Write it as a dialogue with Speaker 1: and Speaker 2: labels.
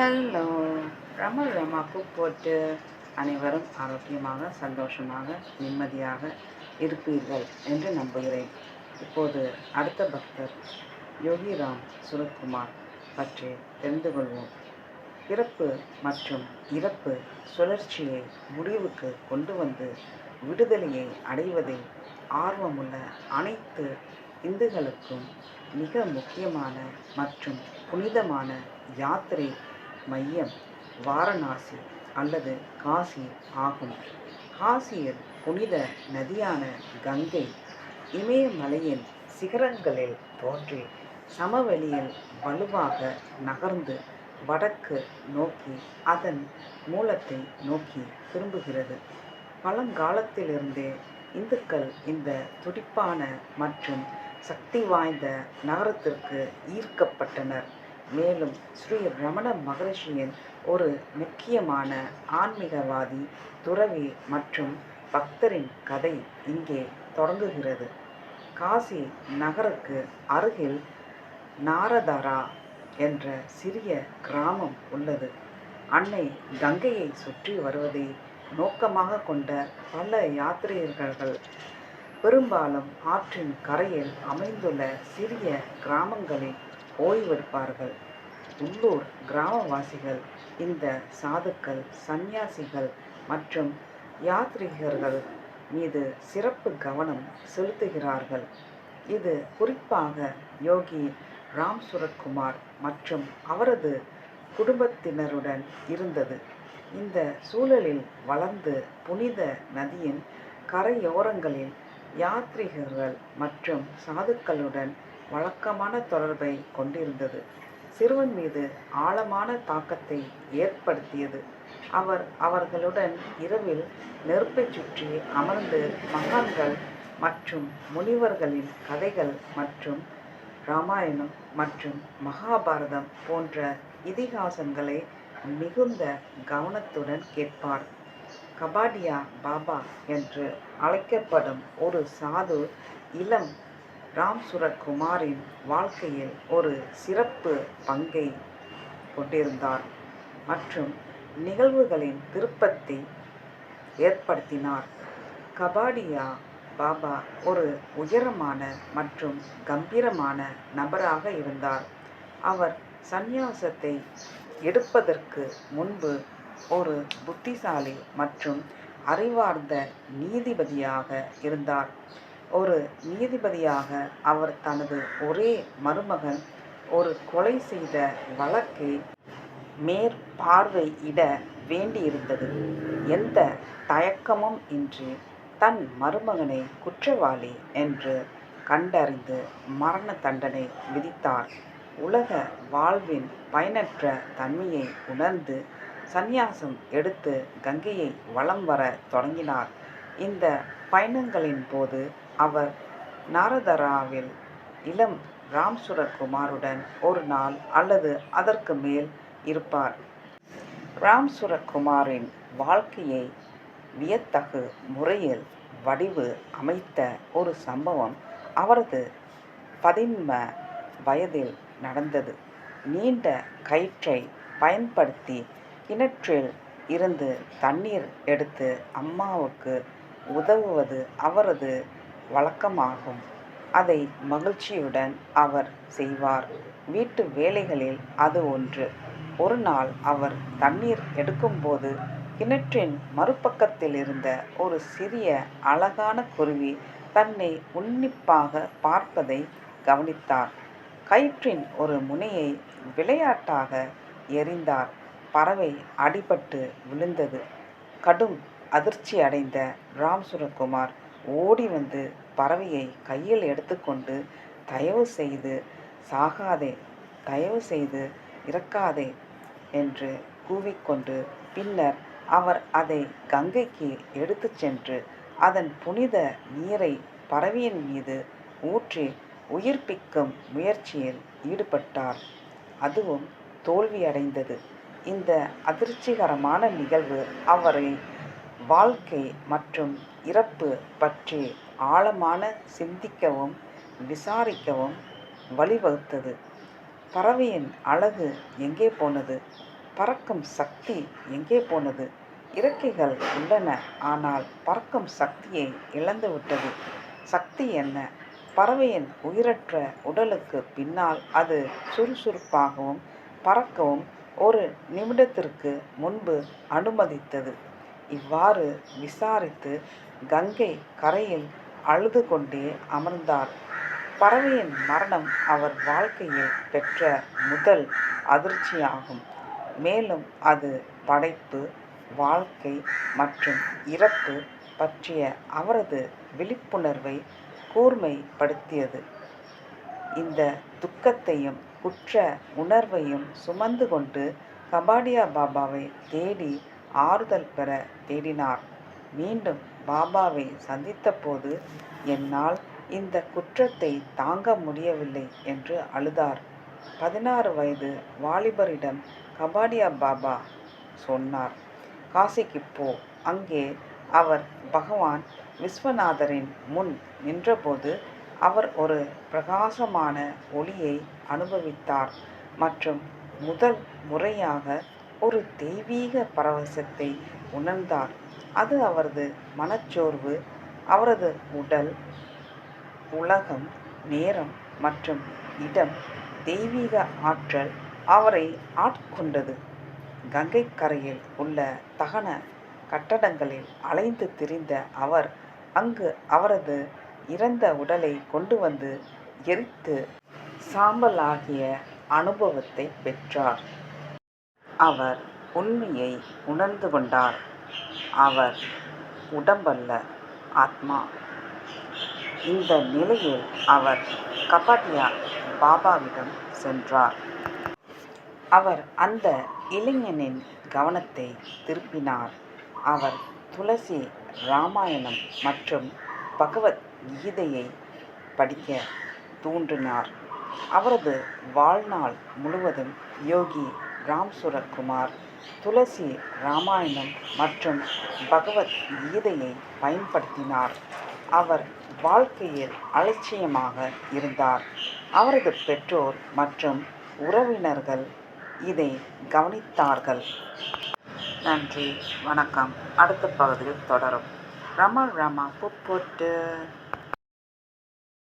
Speaker 1: Hello ரமல் ரமாக்கு போட்டு அனைவரும் ஆரோக்கியமாக சந்தோஷமாக நிம்மதியாக இருப்பீர்கள் என்று நம்புகிறேன். இப்போது அடுத்த பக்தர் யோகிராம் சுரத்குமார் பற்றி தெரிந்து கொள்வோம். பிறப்பு மற்றும் இறப்பு சுழற்சியை முடிவுக்கு கொண்டு வந்து விடுதலையை அடைவதில் ஆர்வமுள்ள அனைத்து இந்துக்களுக்கும் மிக முக்கியமான மற்றும் புனிதமான யாத்திரை மையம் வாரணாசி அல்லது காசி ஆகும். காசியில் புனித நதியான கங்கை இமயமலையின் சிகரங்களில் தோன்றி சமவெளியில் வலுவாக நகர்ந்து வடக்கு நோக்கி அதன் மூலத்தை நோக்கி திரும்புகிறது. பழங்காலத்திலிருந்தே இந்துக்கள் இந்த துடிப்பான மற்றும் சக்தி வாய்ந்த நகரத்திற்கு ஈர்க்கப்பட்டனர். மேலும் ஸ்ரீ ரமண மகரிஷியின் ஒரு முக்கியமான ஆன்மீகவாதி துறவி மற்றும் பக்தரின் கதை இங்கே தொடங்குகிறது. காசி நகருக்கு அருகில் நாரதாரா என்ற சிறிய கிராமம் உள்ளது. அன்னை கங்கையை சுற்றி வருவதை நோக்கமாக கொண்ட பல யாத்ரீகர்கள் பெரும்பாலும் ஆற்றின் கரையில் அமைந்துள்ள சிறிய கிராமங்களில் ஓய்வெடுப்பார்கள். உள்ளூர் கிராமவாசிகள் இந்த சாதுக்கள் சந்நியாசிகள் மற்றும் யாத்ரீகர்கள் மீது சிறப்பு கவனம் செலுத்துகிறார்கள். இது குறிப்பாக யோகி ராம் சுரத்குமார் மற்றும் அவரது குடும்பத்தினருடன் இருந்தது. இந்த சூழலில் வளர்ந்து புனித நதியின் கரையோரங்களில் யாத்ரீகர்கள் மற்றும் சாதுக்களுடன் வழக்கமான தொடர்பை கொண்டிருந்தது. சிறுவன் மீது ஆழமான தாக்கத்தை ஏற்படுத்தியது. அவர் அவர்களுடன் இரவில் நெருப்பைச் சுற்றி அமர்ந்து மகான்கள் மற்றும் முனிவர்களின் கதைகள் மற்றும் ராமாயணம் மற்றும் மகாபாரதம் போன்ற இதிகாசங்களை மிகுந்த கவனத்துடன் கேட்பார். கபாடியா பாபா என்று அழைக்கப்படும் ஒரு சாது இளம் ராம் சுரக்குமாரின் வாழ்க்கையில் ஒரு சிறப்பு பங்கை கொண்டிருந்தார் மற்றும் நிகழ்வுகளின் திருப்பத்தை ஏற்படுத்தினார். கபாடியா பாபா ஒரு உயரமான மற்றும் கம்பீரமான நபராக இருந்தார். அவர் சந்நியாசத்தை எடுப்பதற்கு முன்பு ஒரு புத்திசாலி மற்றும் அறிவார்ந்த நீதிபதியாக இருந்தார். ஒரு நீதிபதியாக அவர் தனது ஒரே மருமகன் ஒரு கொலை செய்த வழக்கை மேற்பார்வையிட வேண்டியிருந்தது. எந்த தயக்கமும் இன்றி தன் மருமகனை குற்றவாளி என்று கண்டறிந்து மரண தண்டனை விதித்தார். உலக வாழ்வின் பயனற்ற தன்மையை உணர்ந்து சந்நியாசம் எடுத்து கங்கையை வலம் வர தொடங்கினார். இந்த பயணங்களின் போது அவர் நாரதராவில் இளம் ராம்சுரர் குமாருடன் ஒரு நாள் அல்லது அதற்கு மேல் இருப்பார். ராம்சுரகுமாரின் வாழ்க்கையை வியத்தகு முறையில் வடிவு அமைத்த ஒரு சம்பவம் அவரது பதின்ம வயதில் நடந்தது. நீண்ட கயிற்றை பயன்படுத்தி கிணற்றில் இருந்து தண்ணீர் எடுத்து அம்மாவுக்கு உதவுவது அவரது வழக்கமாகும். அதை மகிழ்ச்சியுடன் அவர் செய்வார். வீட்டு வேலைகளில் அது ஒன்று. ஒரு நாள் அவர் தண்ணீர் எடுக்கும்போது கிணற்றின் மறுபக்கத்தில் இருந்த ஒரு சிறிய அழகான குருவி தன்னை உன்னிப்பாக பார்ப்பதை கவனித்தார். கயிற்றின் ஒரு முனையை விளையாட்டாக எறிந்தார். பறவை அடிபட்டு விழுந்தது. கடும் அதிர்ச்சி அடைந்த ராம்சுரகுமார் ஓடி வந்து பறவையை கையில் எடுத்துக்கொண்டு தயவு செய்து சாகாதே தயவு செய்து இறக்காதே என்று கூவிக்கொண்டு பின்னர் அவர் அதை கங்கைக்கு எடுத்துச் சென்று அதன் புனித நீரை பறவையின் மீது ஊற்றி உயிர்ப்பிக்கும் முயற்சியில் ஈடுபட்டார். அதுவும் தோல்வியடைந்தது. இந்த அதிர்ச்சிகரமான நிகழ்வு அவரை வாழ்க்கை மற்றும் இறப்பு பற்றி ஆழமான சிந்திக்கவும் விசாரிக்கவும் வழிவகுத்தது. பறவையின் அழகு எங்கே போனது? பறக்கும் சக்தி எங்கே போனது? இறக்கைகள் உள்ளன ஆனால் பறக்கும் சக்தியை இழந்துவிட்டது சக்தி என்ன? பறவையின் உயிரற்ற உடலுக்கு பின்னால் அது சுறுசுறுப்பாகவும் பறக்கவும் ஒரு நிமிடத்திற்கு முன்பு அனுமதித்தது. இவ்வாறு விசாரித்து கங்கை கரையில் அழுது கொண்டே அமர்ந்தார். பறவையின் மரணம் அவர் வாழ்க்கையில் பெற்ற முதல் அதிர்ச்சியாகும். மேலும் அது படைப்பு வாழ்க்கை மற்றும் இறப்பு பற்றிய அவரது விழிப்புணர்வை கூர்மைப்படுத்தியது. இந்த துக்கத்தையும் குற்ற உணர்வையும் சுமந்து கொண்டு கபாடியா பாபாவை தேடி ஆறுதல் பெற தேடினார். மீண்டும் பாபாவை சந்தித்தபோது என்னால் இந்த குற்றத்தை தாங்க முடியவில்லை என்று அழுதார். பதினாறு வயது வாலிபரிடம் கபாடியா பாபா சொன்னார். காசிக்கு போ. அங்கே அவர் பகவான் விஸ்வநாதரின் முன் நின்றபோது அவர் ஒரு பிரகாசமான ஒளியை அனுபவித்தார் மற்றும் முதல் முறையாக ஒரு தெய்வீக பரவசத்தை உணர்ந்தார். அது அவரது மனச்சோர்வு அவரது உடல் உலகம் நேரம் மற்றும் இடம் தெய்வீக ஆற்றல் அவரை ஆட்கொண்டது. கங்கை கரையில் உள்ள தகன கட்டடங்களில் அலைந்து திரிந்த அவர் அங்கு அவரது இறந்த உடலை கொண்டு வந்து எரித்து சாம்பலாகிய அனுபவத்தை பெற்றார். அவர் உண்மையை உணர்ந்து கொண்டார். அவர் உடம்பல்ல ஆத்மா. இந்த நிலையில் அவர் கபாடியா பாபாவிடம் சென்றார். அவர் அந்த இளைஞனின் கவனத்தை திருப்பினார். அவர் துளசி ராமாயணம் மற்றும் பகவத் கீதையை படிக்க தூண்டினார். அவரது வாழ்நாள் முழுவதும் யோகி ராம் சுரக்குமார் துளசி ராமாயணம் மற்றும் பகவத் கீதையை பயன்படுத்தினார். அவர் வாழ்க்கையில் அலட்சியமாக இருந்தார். அவரது பெற்றோர் மற்றும் உறவினர்கள் இதை கவனித்தார்கள். நன்றி வணக்கம். அடுத்த பகுதியில் தொடரும். ரமா ரமா புப்புட்டு